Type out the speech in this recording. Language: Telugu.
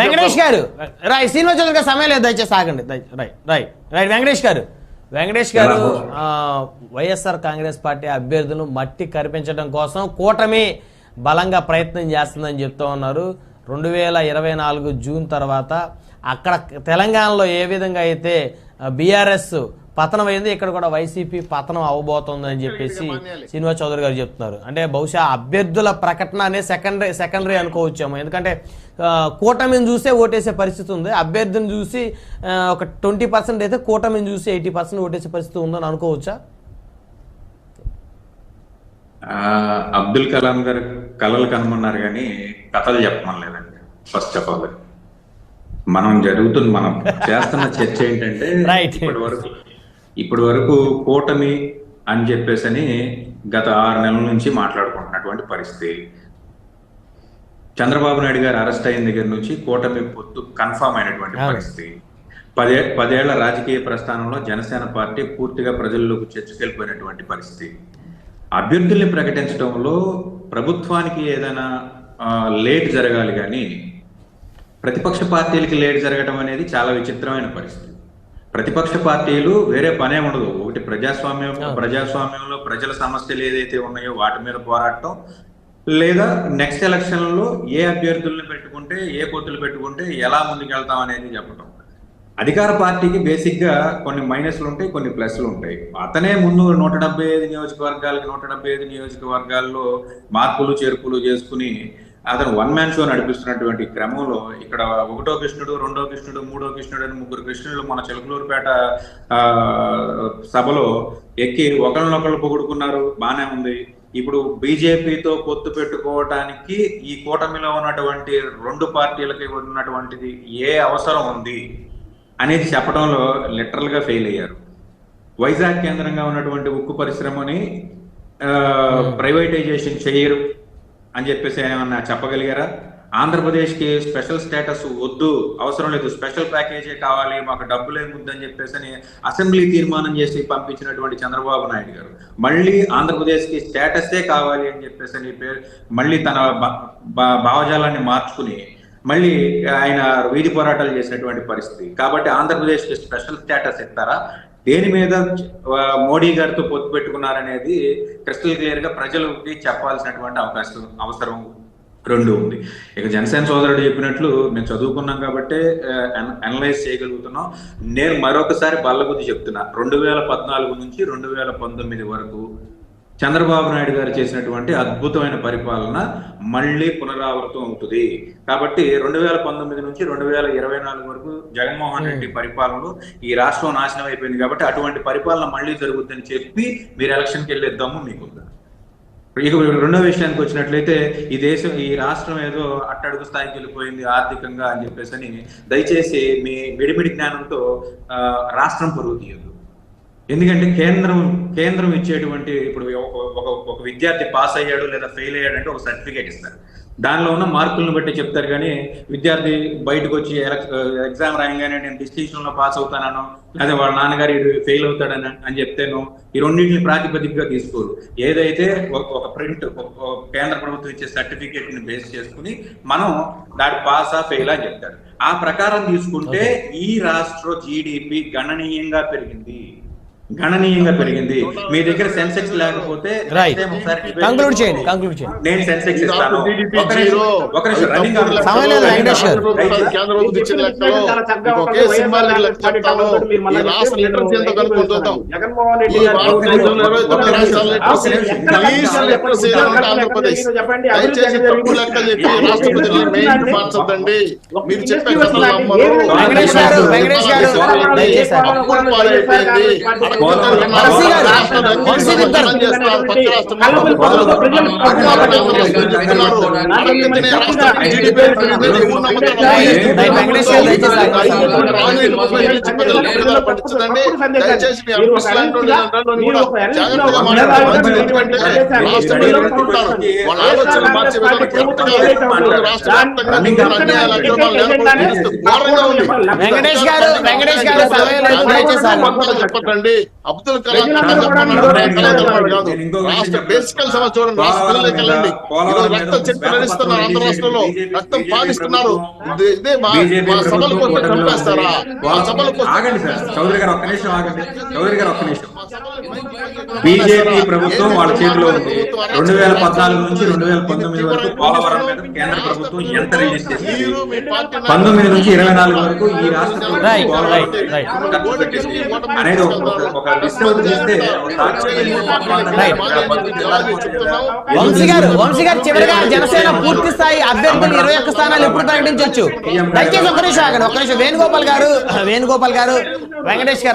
వెంకటేష్ గారు రైట్ శ్రీనివాస్ చౌదరి గారు సమయం లేదు దయచేసి ఆగండి. రైట్ రైట్ రైట్ వెంకటేష్ గారు. వెంకటేష్ గారు ఆ, వైఎస్ఆర్ కాంగ్రెస్ పార్టీ అభ్యర్థులను మట్టి కరిపించడం కోసం కూటమి బలంగా ప్రయత్నం చేస్తుందని చెప్తూ ఉన్నారు. రెండు వేల ఇరవై నాలుగు జూన్ తర్వాత అక్కడ తెలంగాణలో ఏ విధంగా అయితే బీఆర్ఎస్ పతనం అయింది ఇక్కడ కూడా వైసీపీ పతనం అవబోతోందని చెప్పేసి శ్రీనివాస్ చౌదరి గారు చెప్తున్నారు. అంటే బహుశా అభ్యర్థుల ప్రకటన అనే సెకండరీ సెకండరీ అనుకోవచ్చేమో. ఎందుకంటే కూటమిని చూసే ఓటేసే పరిస్థితి ఉంది. అభ్యర్థిని చూసి ఒక ట్వంటీ పర్సెంట్ అయితే కూటమిని చూసి ఎయిటీ పర్సెంట్ ఓటేసే పరిస్థితి ఉందని అనుకోవచ్చా? అబ్దుల్ కలాం గారు కళలు కనుమన్నారు కానీ కథలు చెప్పమనలేదండి ఫస్ట్ ఆఫ్ ఆల్ మనం జరుగుతున్న మనం చేస్తున్న చర్చ ఏంటంటే. ఇప్పటి వరకు ఇప్పటి వరకు కూటమి అని చెప్పేసని గత ఆరు నెలల నుంచి మాట్లాడుకుంటున్నటువంటి పరిస్థితి. చంద్రబాబు నాయుడు గారు అరెస్ట్ అయిన దగ్గర నుంచి కూటమి పొత్తు కన్ఫామ్ అయినటువంటి. పరిస్థితి. పదే పదేళ్ళ రాజకీయ ప్రస్థానంలో జనసేన పార్టీ పూర్తిగా ప్రజల్లోకి చర్చకెళ్ళిపోయినటువంటి పరిస్థితి. అభ్యర్థుల్ని ప్రకటించడంలో ప్రభుత్వానికి ఏదైనా లేట్ జరగాలి కానీ ప్రతిపక్ష పార్టీలకి లేట్ జరగడం అనేది చాలా విచిత్రమైన పరిస్థితి. ప్రతిపక్ష పార్టీలు వేరే పనే ఉండదు. ఒకటి ప్రజాస్వామ్యం ప్రజాస్వామ్యంలో ప్రజల సమస్యలు ఏదైతే ఉన్నాయో వాటి మీద పోరాటం లేదా నెక్స్ట్ ఎలక్షన్లో ఏ అభ్యర్థుల్ని పెట్టుకుంటే ఏ పొత్తులు పెట్టుకుంటే ఎలా ముందుకెళ్తాం అనేది చెప్పడం అధికార పార్టీకి బేసిక్గా కొన్ని మైనస్లు ఉంటాయి కొన్ని ప్లస్లు ఉంటాయి. అతనే ముందు నూట డెబ్బై ఐదు నియోజకవర్గాలకి నూట డెబ్బై ఐదు నియోజకవర్గాల్లో మార్పులు చేర్పులు చేసుకుని అతను వన్ మ్యాన్ షో నడిపిస్తున్నటువంటి క్రమంలో ఇక్కడ ఒకటో కృష్ణుడు రెండో కృష్ణుడు మూడో కృష్ణుడు అని ముగ్గురు కృష్ణుడు మన చిలకలూరుపేట సభలో ఎక్కి ఒకళ్ళనొకళ్ళు పొగుడుకున్నారు. బాగానే ఉంది. ఇప్పుడు బీజేపీతో పొత్తు పెట్టుకోవటానికి ఈ కూటమిలో ఉన్నటువంటి రెండు పార్టీలకి ఉన్నటువంటిది ఏ అవసరం ఉంది అనేది చెప్పడంలో లిటరల్గా ఫెయిల్ అయ్యారు. వైజాగ్ కేంద్రంగా ఉన్నటువంటి ఉక్కు పరిశ్రమని ప్రైవేటైజేషన్ చేయరు. అని చెప్పేసి ఏమన్నా చెప్పగలిగారా? ఆంధ్రప్రదేశ్కి స్పెషల్ స్టేటస్ వద్దు అవసరం లేదు. స్పెషల్ ప్యాకేజీ కావాలి మాకు డబ్బులే అని చెప్పేసి అని అసెంబ్లీ తీర్మానం చేసి పంపించినటువంటి చంద్రబాబు నాయుడు గారు. మళ్ళీ ఆంధ్రప్రదేశ్కి స్టేటసే కావాలి అని చెప్పేసి అని పేరు మళ్ళీ తన భావజాలాన్ని మార్చుకుని మళ్ళీ ఆయన వీధి పోరాటాలు చేసినటువంటి పరిస్థితి. కాబట్టి ఆంధ్రప్రదేశ్కి స్పెషల్ స్టేటస్ ఇస్తారా? దేని మీద మోడీ గారితో పొత్తు పెట్టుకున్నారనేది క్రిస్టల్ క్లియర్గా ప్రజలకి చెప్పాల్సినటువంటి అవకాశం అవసరం రెండు ఉంది. ఇక జనసేన సోదరుడు చెప్పినట్లు మేము చదువుకున్నాం కాబట్టి అనలైజ్ చేయగలుగుతున్నాం. నేను మరొకసారి బల్లబుద్ధి చెప్తున్నా. రెండు వేల పద్నాలుగు నుంచి రెండు వేల పంతొమ్మిది వరకు చంద్రబాబు నాయుడు గారు చేసినటువంటి అద్భుతమైన పరిపాలన మళ్ళీ పునరావృతం అవుతుంది. కాబట్టి రెండు వేల పంతొమ్మిది నుంచి రెండు వేల ఇరవై నాలుగు వరకు జగన్మోహన్ రెడ్డి పరిపాలనలో ఈ రాష్ట్రం నాశనం అయిపోయింది కాబట్టి అటువంటి పరిపాలన మళ్ళీ జరుగుతుందని చెప్పి మీరు ఎలక్షన్కి వెళ్ళే దమ్ము మీకుందా ఇక రెండో విషయానికి వచ్చినట్లయితే ఈ దేశం ఈ రాష్ట్రం ఏదో అట్టడుగు స్థాయికి వెళ్ళిపోయింది ఆర్థికంగా అని చెప్పేసి అని దయచేసి మీ మిడిమిడి జ్ఞానంతో ఆ, రాష్ట్రం పరుగు తీయదు ఎందుకంటే కేంద్రం కేంద్రం ఇచ్చేటువంటి ఇప్పుడు ఒక- ఒక విద్యార్థి పాస్ అయ్యాడు లేదా ఫెయిల్ అయ్యాడు అంటే ఒక సర్టిఫికేట్ ఇస్తారు. దానిలో ఉన్న మార్కులను బట్టి చెప్తారు కానీ విద్యార్థి బయటకు వచ్చి ఎగ్జామ్ రాయంగానే నేను డిస్టింక్షన్లో పాస్ అవుతానను లేదా వాళ్ళ నాన్నగారు ఫెయిల్ అవుతాడని అని చెప్తేను ఈ రెండింటిని ప్రాతిపదికగా తీసుకోరు. ఏదైతే ఒక- ఒక ప్రింట్ కేంద్ర ప్రభుత్వం ఇచ్చే సర్టిఫికేట్ని బేస్ చేసుకుని మనం దాని పాసా ఫెయిల్ అని చెప్తారు. ఆ ప్రకారం తీసుకుంటే ఈ రాష్ట్ర జీడిపి గణనీయంగా పెరిగింది. గణనీయంగా పెరిగింది. మీ దగ్గర సెన్సెక్స్ లేకపోతే కంక్లూడ్ చేయండి. కంక్లూడ్ చేయండి. నేను సెన్సెక్స్ ఇస్తాను. ఒక నిమిషం, రన్నింగ్ మీరు చెప్పే గారు, వెంకటేష్ గారు, దయచేసి వెంకటేష్ గారు. వెంకటేష్ గారు, చెప్పండి అబ్దుల్ కలాం రాష్ట్ర. బేసికల్ సమస్య చూడండి రాష్ట్ర పిల్లలకి వెళ్ళండి రక్తం చెట్టు శ్వేతపత్రం నడుస్తున్నారు ఆంధ్ర రాష్ట్రంలో రక్తం ప్రభుత్వం- ఇదే- మా వస్తే కూటమిలో చంపేస్తారా ఉంది. సభలకు ఆగండి సార్ చౌదరి గారు ఒక్క నిమిషం ఆగండి చౌదరి గారు ఒక్క నిమిషం మా సభలకు మైక్ మైక్ బీజేపీ ప్రభుత్వం వాళ్ళ చేతిలో ఉంది. రెండు వేల పద్నాలుగు నుంచి. రెండు వేల పంతొమ్మిది వరకు పోలవరం మీద కేంద్ర ప్రభుత్వం ఎంత రిలీజ్ చేసింది? పంతొమ్మిది నుంచి ఇరవై నాలుగు వరకు ఈ రాష్ట్ర ప్రభుత్వం అనేది ఒక ఒక లిస్ట్ చేస్తే ఒక సాక్షి Right. చెప్తున్నాం వంశీ గారు వంశీ గారు చివరిగా జనసేన పూర్తి స్థాయి అభ్యర్థులు ఇరవై ఒక్క స్థానాలు ఎప్పుడు ప్రకటించవచ్చు దయచేసి ఒక్క నిమిషం ఆగండి ఒక్క నిమిషం. వేణుగోపాల్ గారు వేణుగోపాల్ గారు వెంకటేష్ గారు